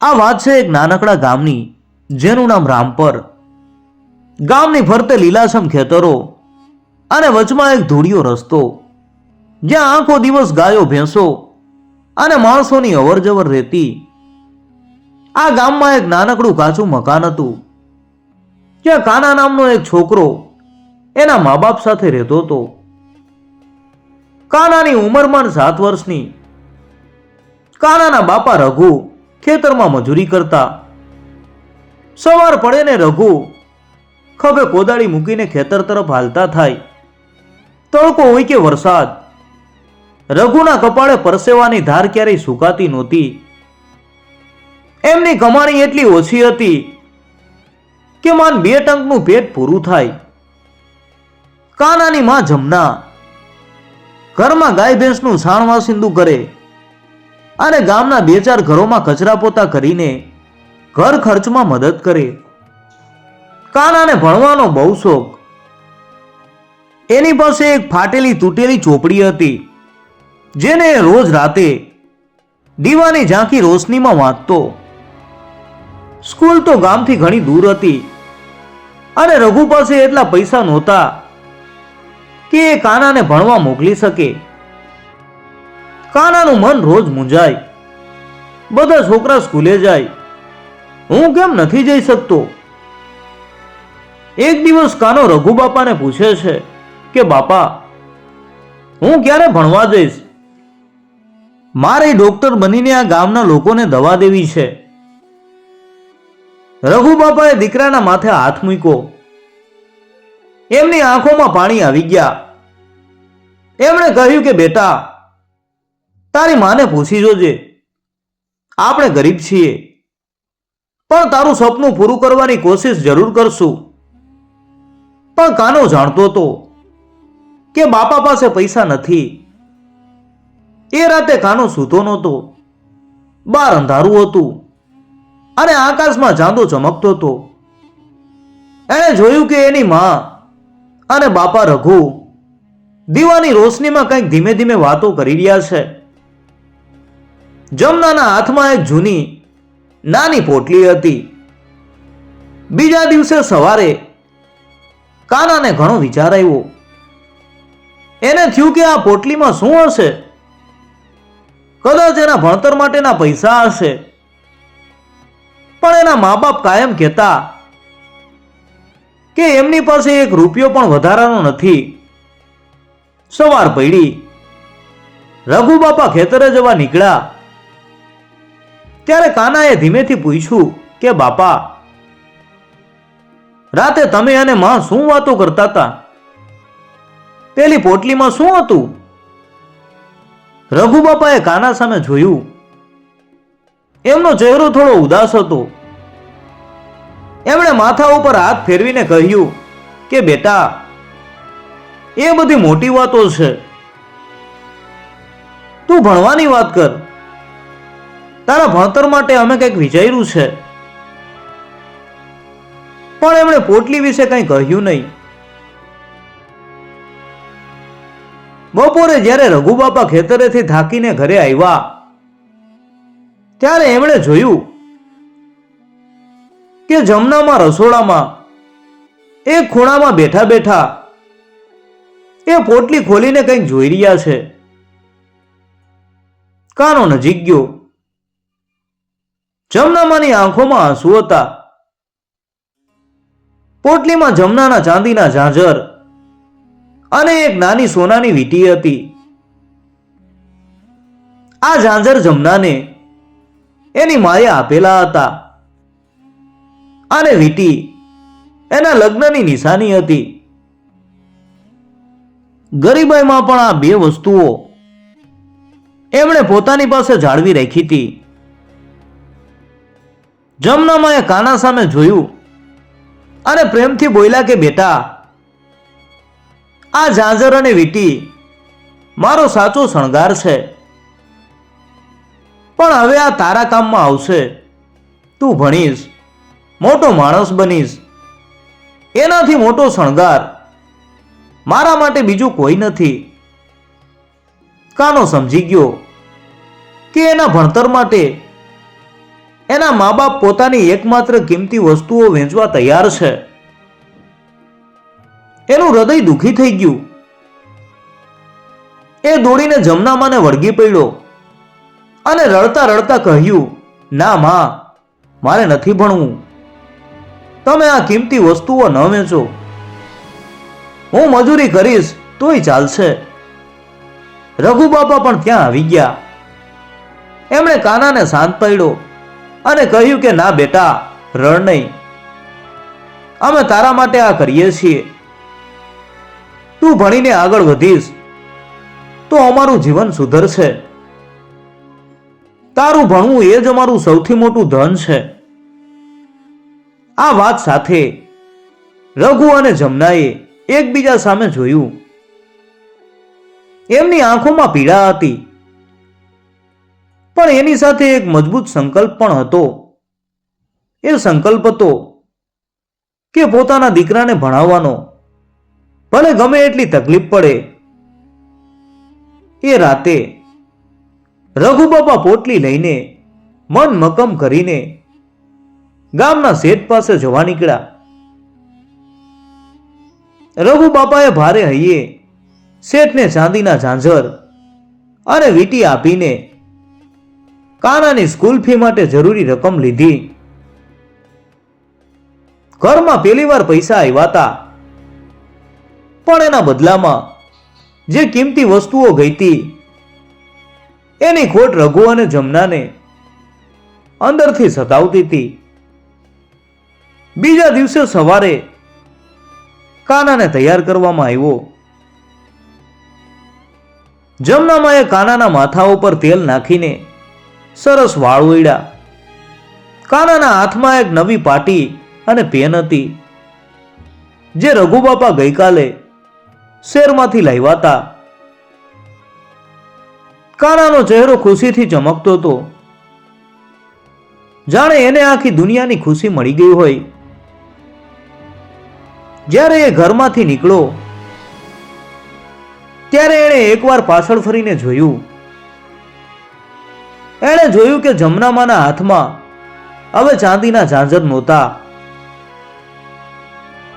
આ વાત છે એક નાનકડા ગામની, જેનું નામ રામપર. ગામની ફરતે લીલાછમ ખેતરો અને વચમાં એક ધૂળિયો રસ્તો, જ્યાં આખો દિવસ ગાયો ભેંસો અને માણસોની અવરજવર રહેતી. આ ગામમાં એક નાનકડું કાચું મકાન હતું, જ્યાં કાના નામનો એક છોકરો એના મા બાપ સાથે રહેતો હતો. કાનાની ઉંમરમાં સાત વર્ષની. કાનાના બાપા રઘુ ખેતરમાં મજૂરી કરતા. સવાર પડે ને રઘુ ખભે કોદાળી મૂકીને ખેતર તરફ હાલતા થાય. તડકો હોય કે વરસાદ. રઘુના કપાળે પરસેવાની ધાર ક્યારેય સુકાતી નહોતી. એમની કમાણી એટલી ઓછી હતી કે માન બે ટંકનું પેટ પૂરું થાય. કાનાની માં જમના. ઘરમાં ગાય ભેંસનું સાણ વાસિંદુ કરે. અને ગામના બે ચાર ઘરોમાં કચરા પોતા કરીને ઘર ખર્ચમાં મદદ કરે. કાનાને ભણવાનો બહુ શોખ. એની પાસે એક ફાટેલી તૂટેલી ચોપડી હતી, જેને રોજ રાતે દીવાની ઝાંખી રોશનીમાં વાંચતો. સ્કૂલ તો ગામથી ઘણી દૂર હતી અને રઘુ પાસે એટલા પૈસા નહોતા કે એ કાનાને ભણવા મોકલી શકે. કાનાનું મન રોજ મૂંઝાય. બધા છોકરા સ્કૂલે જાય. હું કેમ નથી જઈ શકતો? એક દિવસ કાનો રઘુ બાપાને પૂછે છે કે, બાપા, હું ક્યારે ભણવા જઈશ? મારે ડોક્ટર બનીને આ ગામના લોકોને દવા દેવી છે. રઘુ બાપાએ દીકરાના માથે હાથ મૂક્યો. એમની આંખોમાં પાણી આવી ગયા. એમણે કહ્યું કે, બેટા તારી માને પૂછી જોજે. આપણે ગરીબ છીએ. પણ તારું સપનું પૂરું કરવાની કોશિશ જરૂર કરશું. પણ કાનો જાણતો હતો કે બાપા પાસે પૈસા નથી. એ રાતે કાનો સૂતો નહોતો. બાર અંધારું હતું અને આકાશમાં ચાંદો ચમકતો હતો. એણે જોયું કે એની માં અને બાપા રઘુ દીવાની રોશનીમાં કંઈક ધીમે ધીમે વાતો કરી રહ્યા છે. જમનાના હાથમાં એક જૂની નાની પોટલી હતી. બીજા દિવસે સવારે કાનાને ઘણો વિચાર આવ્યો. એને થયું કે આ પોટલીમાં શું હશે? કદાચ એના ભણતર માટેના પૈસા હશે. પણ એના મા બાપ કાયમ કહેતા કે એમની પાસે એક રૂપિયો પણ વધારાનો નથી. સવાર પડી. રઘુ બાપા ખેતરે જવા નીકળ્યા. ત્યારે કાનાએ ધીમેથી પૂછ્યું કે, બાપા, રાતે તમે અને માં શું વાતો કરતા હતા? પેલી પોટલીમાં શું હતું? રઘુ બાપાએ કાના સામે જોયું. એમનો ચહેરો થોડો ઉદાસ હતો. એમણે માથા ઉપર હાથ ફેરવીને કહ્યું કે, બેટા, એ બધી મોટી વાતો છે. તું ભણવાની વાત કર. તારા ભણતર માટે અમે કંઈક વિચાર્યું છે. પણ એમણે પોટલી વિશે કંઈ કહ્યું નહીં. બપોરે જ્યારે રઘુબાપા ખેતરેથી થાકીને ઘરે આવ્યા, ત્યારે એમણે જોયું કે જમનામાં રસોડામાં એક ખૂણામાં બેઠા બેઠા એ પોટલી ખોલીને કંઈક જોઈ રહ્યા છે. કાનો નજીક ગયો. જમનામાની આંખોમાં આંસુ હતા. પોટલીમાં જમનાના ચાંદીના ઝાંઝર અને એક નાની સોનાની વીંટી હતી. આ ઝાંઝર જમનાને એની માએ આપેલા હતા. અને વીંટી એના લગ્નની નિશાની હતી. ગરીબાઈમાં પણ આ બે વસ્તુઓ એમણે પોતાની પાસે જાળવી રાખી હતી. જમનામાએ કાના સામે જોયું અને પ્રેમથી બોલ્યા કે, બેટા, આ ઝાંઝર અને વીંટી મારો સાચો શણગાર છે. પણ હવે આ તારા કામમાં આવશે. તું ભણીશ, મોટો માણસ બનીશ. એનાથી મોટો શણગાર મારા માટે બીજું કોઈ નથી. કાનો સમજી ગયો કે એના ભણતર માટે એના મા બાપ પોતાની એકમાત્ર કિંમતી વસ્તુઓ વેચવા તૈયાર છે. એનું હૃદય દુખી થઈ ગયું. એ દોડીને જમનામાને વળગી પડ્યો અને રડતા રડતા કહ્યું, ના માં, મારે નથી ભણવું. તમે આ કિંમતી વસ્તુઓ ન વેચો. હું મજૂરી કરીશ, તોય ચાલશે. રઘુ બાપા પણ ત્યાં આવી ગયા. એમણે કાનાને શાંત પાડ્યો. અને કહ્યું કે, ના બેટા રણ નહીં. અમે તારા માટે આ કરીએ છીએ. તું ભણીને આગળ વધીશ, તો અમારું જીવન સુધરશે. તારું ભણવું એ જ અમારું સૌથી મોટું ધન છે. આ વાત સાથે રઘુ અને જમનાએ એકબીજા સામે જોયું. એમની આંખોમાં પીડા હતી. પણ એની સાથે એક મજબૂત સંકલ્પ પણ હતો. એ સંકલ્પ હતો કે પોતાના દીકરાને ભણાવવાનો. ભલે ગમે એટલી તકલીફ પડે. એ રાતે રઘુબાપા પોટલી લઈને મન મકમ કરીને ગામના શેઠ પાસે જવા નીકળ્યા. રઘુબાપાએ ભારે હૈયે શેઠને ચાંદીના ઝાંઝર અને વીંટી આપીને કાનાની સ્કૂલ ફી માટે જરૂરી રકમ લીધી. ઘરમાં પહેલી વાર પૈસા આવ્યા હતા પણ એના બદલામાં જે કિંમતી વસ્તુઓ ગઈ હતી એની ખોટ રઘુ અને જમનાને અંદરથી સતાવતી હતી. બીજા દિવસે સવારે કાનાને તૈયાર કરવામાં આવ્યો. જમનામાએ કાનાના માથા ઉપર તેલ નાખીને સરસ વાળ ઉડ્યા કાનાના હાથમાં એક નવી પાટી અને પેન હતી. જે રઘુબાપા ગઈકાલે શેરમાંથી લાવ્યા કાનાનો ચહેરો ખુશીથી ચમકતો હતો. જાણે એને આખી દુનિયાની ખુશી મળી ગઈ હોય. જ્યારે એ ઘરમાંથી નીકળો ત્યારે એણે એકવાર પાછળ ફરીને જોયું. એણે જોયું કે જમનામાના હાથમાં હવે ચાંદીના ઝાંઝર નહોતા.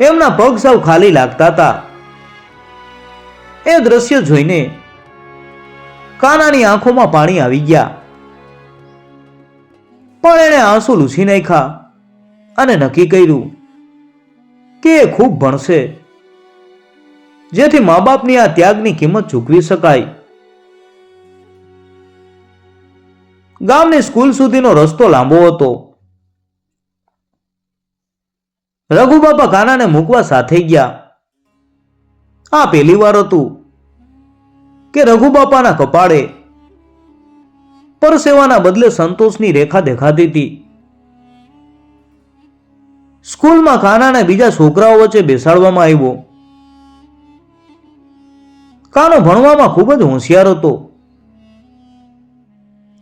એમના પગ સાવ ખાલી લાગતા હતા. એ દ્રશ્ય જોઈને કાનાની આંખોમાં પાણી આવી ગયા. પણ એણે આંસુ લૂછી નાખ્યા અને નક્કી કર્યું કે એ ખૂબ ભણશે. જેથી મા બાપની આ ત્યાગની કિંમત ચૂકવી શકાય. ગામની સ્કૂલ સુધીનો રસ્તો લાંબો હતો. રઘુબાપા કાનાને મૂકવા સાથે ગયા. આ પહેલી વાર હતું કે રઘુબાપાના કપાળે પરસેવાના બદલે સંતોષની રેખા દેખાતી હતી. સ્કૂલમાં કાનાને બીજા છોકરાઓ વચ્ચે બેસાડવામાં આવ્યો. કાનો ભણવામાં ખૂબ જ હોશિયાર હતો.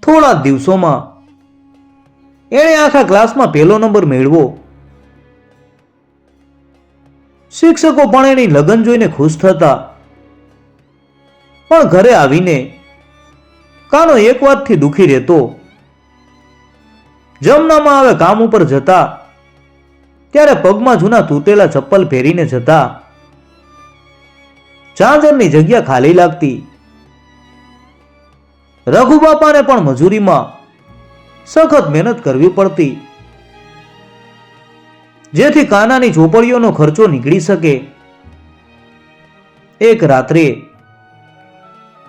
થોડા દિવસોમાં એણે આખા ક્લાસમાં પહેલો નંબર મેળવો. શિક્ષકો પણ એની લગન જોઈને ખુશ થતા. પણ ઘરે આવીને કાનો એક વાતથી દુખી રહેતો. જમનામાં આવે કામ ઉપર જતા. ત્યારે પગમાં જૂના તૂટેલા ચપ્પલ પહેરીને જતા. ચાંદરની જગ્યા ખાલી લાગતી. રઘુબાપાને પણ મજૂરીમાં સખત મહેનત કરવી પડતી. જેથી કાનાની ચોપડીઓનો ખર્ચો નીકળી શકે. એક રાત્રે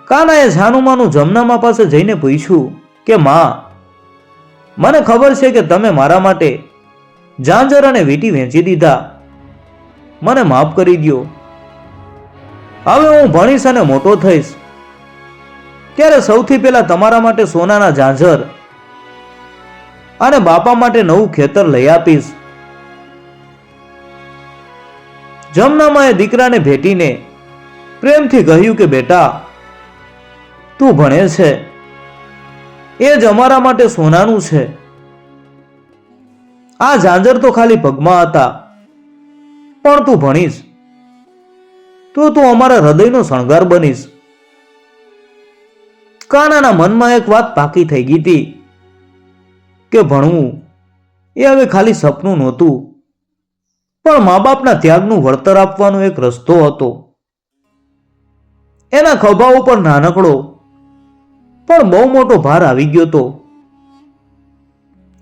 કાનાએ જાનુમાનું જમનામા પાસે જઈને પૂછ્યું કે, માં, મને ખબર છે કે તમે મારા માટે ઝાંઝર અને વીંટી વેચી દીધા. મને માફ કરી દ્યો. હવે હું ભણીશ અને મોટો થઈશ. ત્યારે સૌથી પહેલા તમારા માટે સોનાના ઝાંઝર અને બાપા માટે નવું ખેતર લઈ આપીશ. જમનામાએ દીકરાને ભેટીને પ્રેમથી કહ્યું કે, બેટા, તું ભણે છે. એ જ અમારા માટે સોનાનું છે. આ ઝાંઝર તો ખાલી પગમાં હતા, પણ તું ભણીશ. તો તું અમારા હૃદયનો શણગાર બનીશ. કાનાના મનમાં એક વાત પાકી થઈ ગઈ હતી કે ભણવું એ હવે ખાલી સપનું નહોતું, પણ મા બાપના ત્યાગનું વળતર આપવાનો એક રસ્તો હતો. એના ખભા ઉપર નાનકડો, પણ બહુ મોટો ભાર આવી ગયો હતો.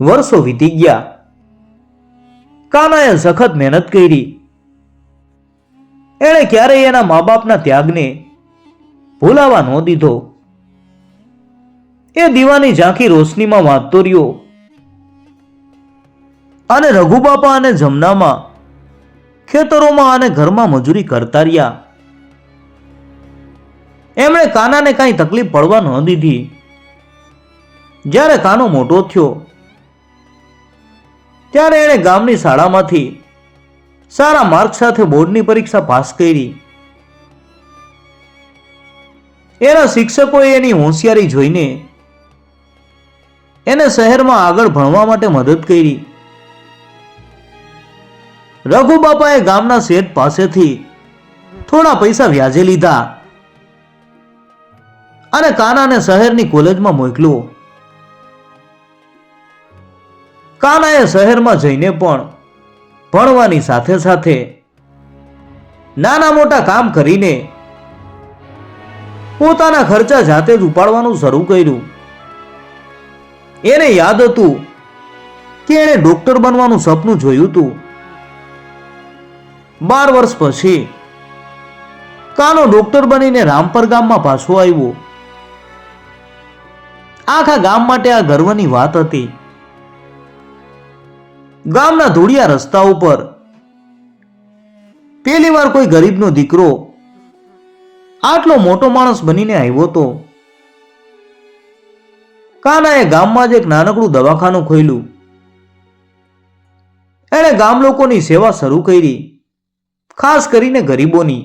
વર્ષો વીતી ગયા. કાનાએ સખત મહેનત કરી. એણે ક્યારેય એના મા બાપના ત્યાગને ભૂલાવા ન દીધો. એ દીવાની ઝાંખી રોશનીમાં વાંચતો રહ્યો. અને રઘુબાપા અને જમનામાં ખેતરોમાં અને ઘરમાં મજૂરી કરતા રહ્યા. એમણે કાનાને કાંઈ તકલીફ પડવા ન દીધી. જ્યારે કાનો મોટો થયો, ત્યારે એણે ગામની શાળામાંથી સારા માર્ક સાથે બોર્ડની પરીક્ષા પાસ કરી. એના શિક્ષકોએ એની હોશિયારી જોઈને એને શહેરમાં આગળ ભણવા માટે મદદ કરી. રઘુબાપાએ ગામના શેઠ પાસેથી થોડા પૈસા વ્યાજે લીધા અને કાનાને શહેરની કોલેજમાં મોકલ્યો. કાનાએ શહેરમાં જઈને પણ ભણવાની સાથે સાથે નાના મોટા કામ કરીને પોતાના ખર્ચા જાતે જ ઉપાડવાનું શરૂ કર્યું. એને યાદ હતું કે એણે ડોક્ટર બનવાનું સપનું જોયું હતું. બાર વર્ષ પછી કાનો ડોક્ટર બનીને રામપર ગામમાં પાછો આવ્યો. આખા ગામ માટે આ ગર્વની વાત હતી. ગામના ધૂળિયા રસ્તા ઉપર પહેલી વાર કોઈ ગરીબનો દીકરો આટલો મોટો માણસ બનીને આવ્યો તો કાનાએ ગામમાં જ એક નાનકડું દવાખાનું ખોલ્યું એણે ગામ લોકોની સેવા શરૂ કરી, ખાસ કરીને ગરીબોની.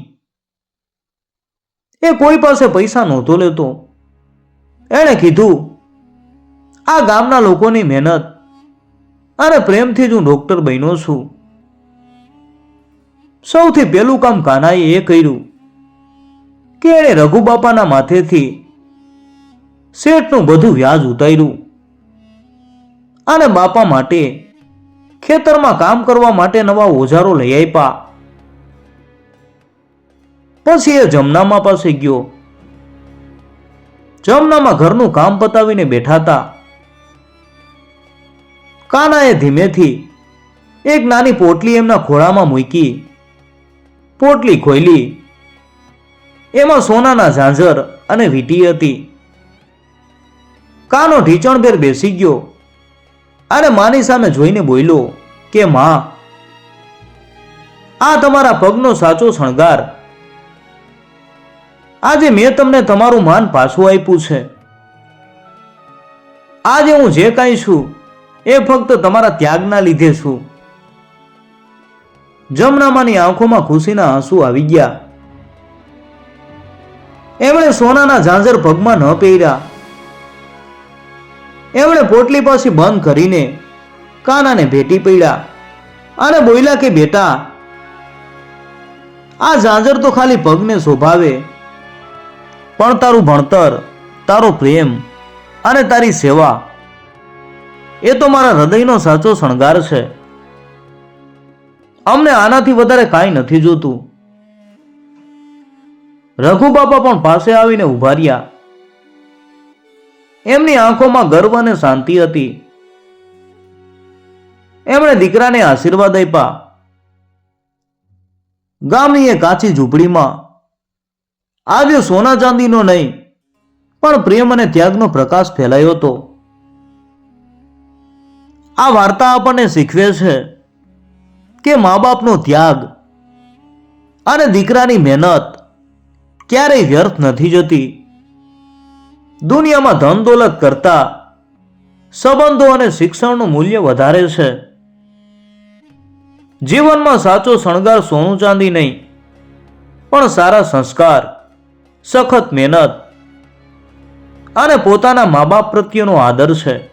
એ કોઈ પાસે પૈસા નહોતો લેતો. એણે કીધું, આ ગામના લોકોની મહેનત અને પ્રેમથી જ હું ડોક્ટર બન્યો છું. સૌથી પહેલું કામ કાનાએ એ કર્યું કે એણે રઘુબાપાના માથેથી શેઠનું બધું વ્યાજ ઉતાર્યું. અને બાપા માટે ખેતરમાં કામ કરવા માટે નવા ઓજારો લઈ આપ્યા. પછી એ જમનામાં પાસે ગયો. જમનામાં ઘરનું કામ પતાવીને બેઠા હતા. કાનાએ ધીમેથી એક નાની પોટલી એમના ખોળામાં મૂકી. પોટલી ખોલી એમાં સોનાના ઝાંઝર અને વીંટી હતી. કાનો ઢીચણભેર બેસી ગયો. અને માની સામે જોઈને બોલ્યો, કે માં, આ તમારા પગનો સાચો શણગાર. આજે મેં તમને તમારું માન પાછું આપ્યું છે. આજે હું જે કાંઈ છું, એ ફક્ત તમારા ત્યાગના લીધે છું. જમનામાની આંખોમાં ખુશીના આંસુ આવી ગયા. એમણે સોનાના ઝાંઝર પગમાં ન પહેર્યા. એમણે પોટલી પાસે બંધ કરીને કાનાને ભેટી પડ્યા અને બોલ્યા કે, બેટા, આ ઝાંઝર તો ખાલી પગને શોભાવે, પણ તારું ભણતર, તારો પ્રેમ અને તારી સેવા, એ તો મારા હૃદયનો સાચો શણગાર છે. અમને આનાથી વધારે કાંઈ નથી જોતું. રઘુબાપા પણ પાસે આવીને ઊભા રહ્યા. એમની આંખોમાં ગર્વ અને શાંતિ હતી. એમણે દીકરાને આશીર્વાદ આપ્યા. ગામની એ કાચી ઝૂંપડીમાં આજે સોના ચાંદીનો નહીં, પણ પ્રેમ અને ત્યાગનો પ્રકાશ ફેલાયો હતો. આ વાર્તા આપણને શીખવે છે કે મા બાપનો ત્યાગ અને દીકરાની મહેનત ક્યારેય વ્યર્થ નથી જતી. દુનિયામાં ધન દોલત કરતા સંબંધો અને શિક્ષણનું મૂલ્ય વધારે છે. જીવનમાં સાચો શણગાર સોનું ચાંદી નહીં, પણ સારા સંસ્કાર, સખત મહેનત અને પોતાના મા બાપ પ્રત્યેનો આદર છે.